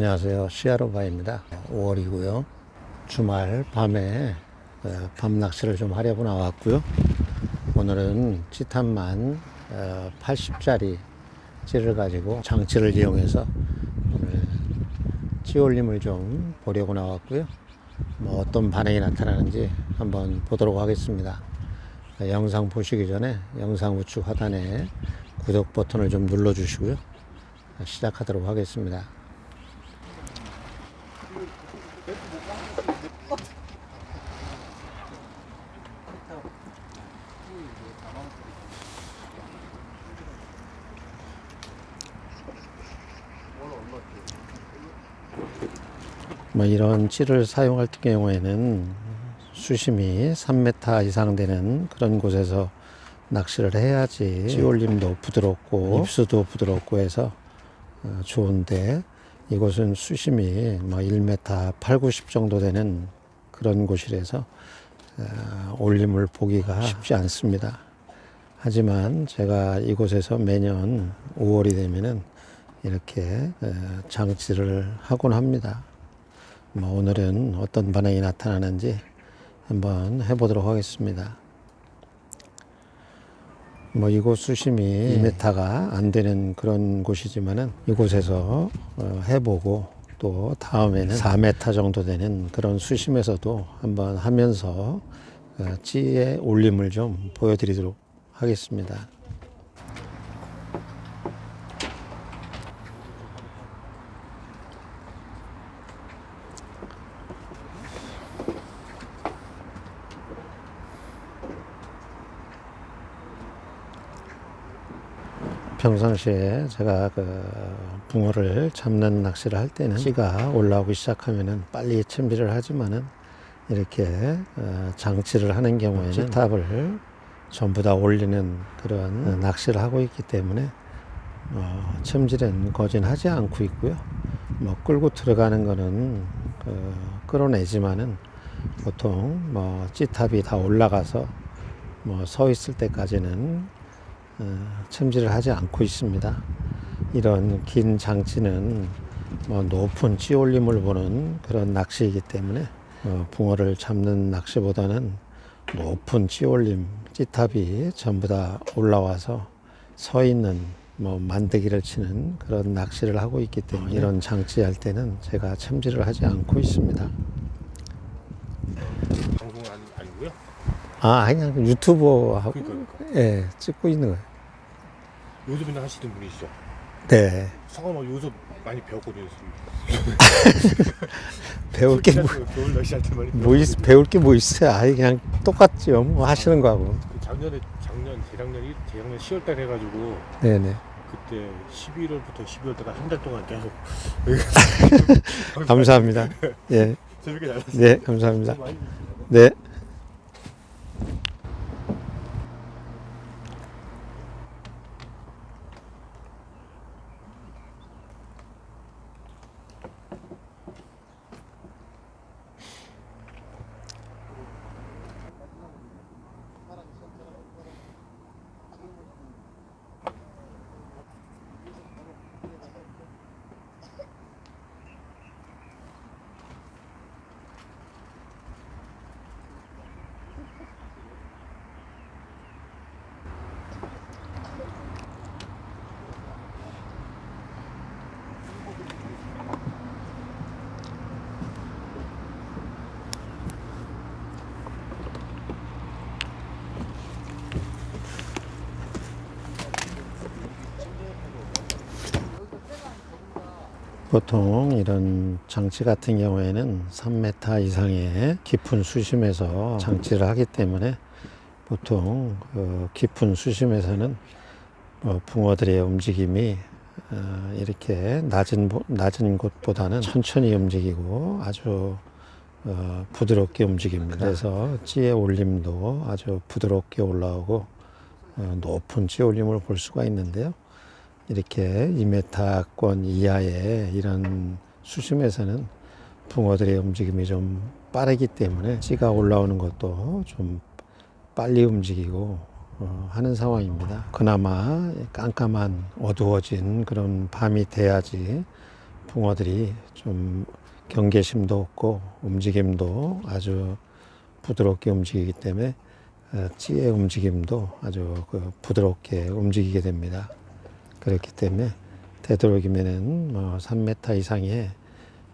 안녕하세요. 시아로바입니다. 5월이고요. 주말 밤에 어, 밤 낚시를 좀 하려고 나왔고요. 오늘은 찌탄만 80짜리 찌를 가지고 장치를 이용해서 오늘 찌올림을 좀 보려고 나왔고요. 뭐 어떤 반응이 나타나는지 한번 보도록 하겠습니다. 영상 보시기 전에 영상 우측 하단에 구독 버튼을 좀 눌러 주시고요. 시작하도록 하겠습니다. 뭐 이런 찌를 사용할 경우에는 수심이 3m 이상 되는 그런 곳에서 낚시를 해야지 찌올림도 부드럽고 입수도 부드럽고 해서 어, 좋은데 이곳은 수심이 뭐 1m 8, 90 정도 되는 그런 곳이라서 어, 올림을 보기가 쉽지 않습니다. 하지만 제가 이곳에서 매년 5월이 되면은 이렇게 어, 장치를 하곤 합니다. 뭐 오늘은 어떤 반응이 나타나는지 한번 해보도록 하겠습니다. 뭐 이곳 수심이 2m가 안 되는 그런 곳이지만은 이곳에서 어, 해보고 또 다음에는 4m 정도 되는 그런 수심에서도 한번 하면서 어, 찌의 올림을 좀 보여드리도록 하겠습니다. 평상시에 제가 그 붕어를 잡는 낚시를 할 때는 찌가 올라오기 시작하면은 빨리 챔비를 하지만은 이렇게 어, 장치를 하는 경우에는 찌탑을 전부 다 올리는 그런 어, 낚시를 하고 있기 때문에 어, 챔질은 거진하지 않고 있고요. 뭐 끌고 들어가는 거는 그 끌어내지만은 보통 뭐 찌탑이 다 올라가서 뭐 서 있을 때까지는 어, 챔질을 하지 않고 있습니다. 이런 긴 장치는 뭐 높은 찌올림을 보는 그런 낚시이기 때문에 어, 붕어를 잡는 낚시보다는 높은 찌올림, 찌탑이 전부 다 올라와서 서 있는 뭐 만들기를 치는 그런 낚시를 하고 있기 때문에 이런 장치 할 때는 제가 챔질을 하지 않고 있습니다. 방송 아니, 아니고요? 아, 그냥 유튜버하고 그러니까, 예, 찍고 있는 거예요. 요즘이나 하시는 분이시죠? 네. 상관없 요즘 많이 배웠거든요. 배울 게 뭐, 겨울 낚시할 때 많이 뭐 있, 배울 게 뭐 있어요? 아예 그냥 똑같죠. 뭐 하시는 거하고. 그 작년에 작년 재작년 일- 재작년 10월 달 해가지고 네네. 그때 11월부터 12월 달까지 한달 동안 계속 감사합니다. 예. 재밌게 잘. 네, 감사합니다. 네. 보통 이런 장치 같은 경우에는 3m 이상의 깊은 수심에서 장치를 하기 때문에 보통 그 깊은 수심에서는 어, 붕어들의 움직임이 어, 이렇게 낮은 보- 낮은 곳보다는 천천히 움직이고 아주 어, 부드럽게 움직입니다. 그래서 찌의 올림도 아주 부드럽게 올라오고 어, 높은 찌 올림을 볼 수가 있는데요. 이렇게 2m권 이하의 이런 수심에서는 붕어들의 움직임이 좀 빠르기 때문에 찌가 올라오는 것도 좀 빨리 움직이고 어, 하는 상황입니다. 그나마 깜깜한 어두워진 그런 밤이 돼야지 붕어들이 좀 경계심도 없고 움직임도 아주 부드럽게 움직이기 때문에 어, 찌의 움직임도 아주 그 부드럽게 움직이게 됩니다. 그렇기 때문에 되도록이면은 뭐 3m 이상의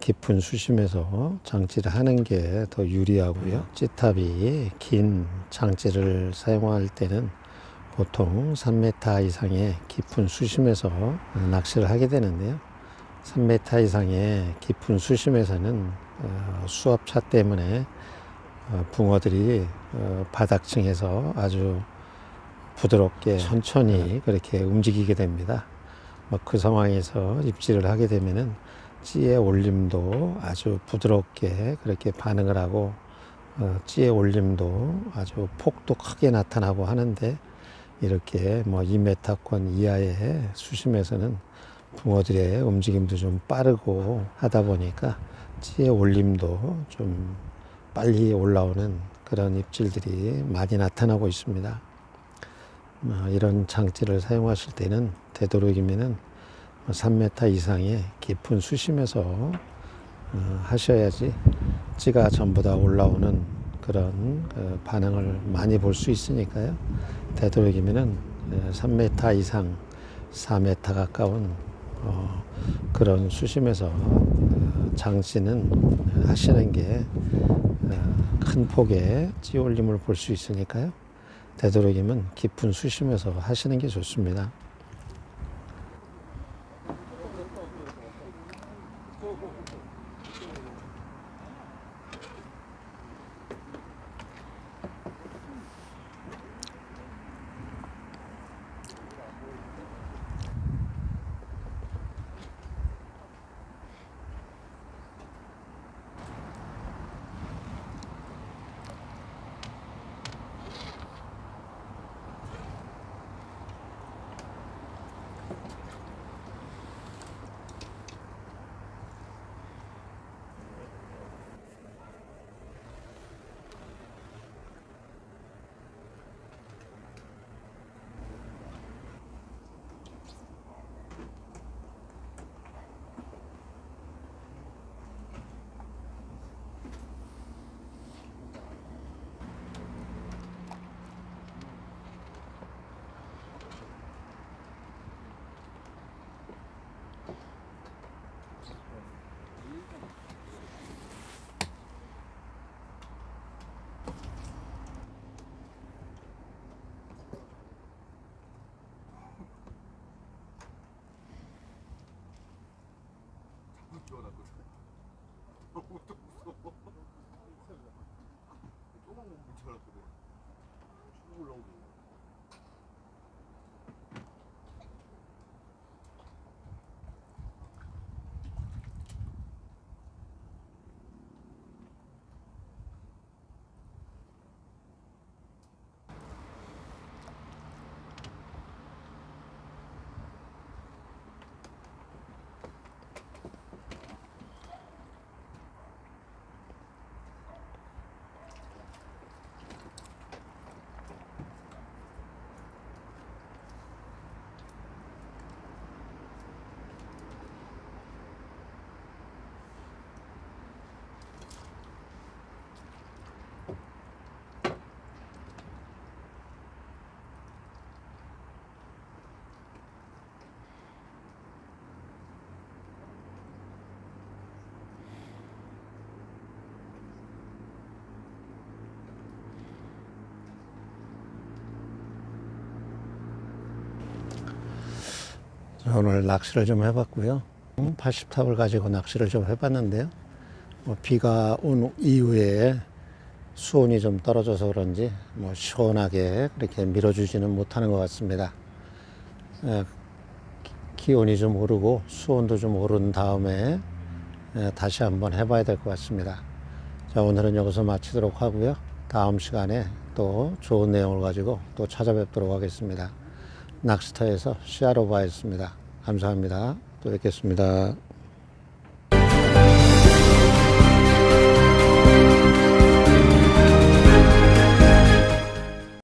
깊은 수심에서 장치를 하는 게 더 유리하고요. 찌탑이 긴 장치를 사용할 때는 보통 3m 이상의 깊은 수심에서 낚시를 하게 되는데요. 3m 이상의 깊은 수심에서는 어, 수압차 때문에 어, 붕어들이 어, 바닥층에서 아주 부드럽게 천천히 그렇게 움직이게 됩니다. 뭐그 상황에서 입질을 하게 되면은 찌의 올림도 아주 부드럽게 그렇게 반응을 하고 어, 찌의 올림도 아주 폭도 크게 나타나고 하는데 이렇게 뭐 2m권 이하의 수심에서는 붕어들의 움직임도 좀 빠르고 하다 보니까 찌의 올림도 좀 빨리 올라오는 그런 입질들이 많이 나타나고 있습니다. 어, 이런 장치를 사용하실 때는 되도록이면은 3m 이상의 깊은 수심에서 어, 하셔야지 찌가 전부 다 올라오는 그런 그 반응을 많이 볼 수 있으니까요. 되도록이면은 어, 3m 이상, 4m 가까운 어, 그런 수심에서 어, 장치는 하시는 게 어, 큰 폭의 찌 올림을 볼 수 있으니까요. 되도록이면 깊은 수심에서 하시는 게 좋습니다. 자, 오늘 낚시를 좀 해봤고요. 80탑을 가지고 낚시를 좀 해봤는데요. 뭐 비가 온 이후에 수온이 좀 떨어져서 그런지 뭐 시원하게 그렇게 밀어주지는 못하는 것 같습니다. 에, 기- 기온이 좀 오르고 수온도 좀 오른 다음에 에, 다시 한번 해봐야 될 것 같습니다. 자, 오늘은 여기서 마치도록 하고요. 다음 시간에 또 좋은 내용을 가지고 또 찾아뵙도록 하겠습니다. 낚시터에서 시아로바였습니다. 감사합니다. 또 뵙겠습니다.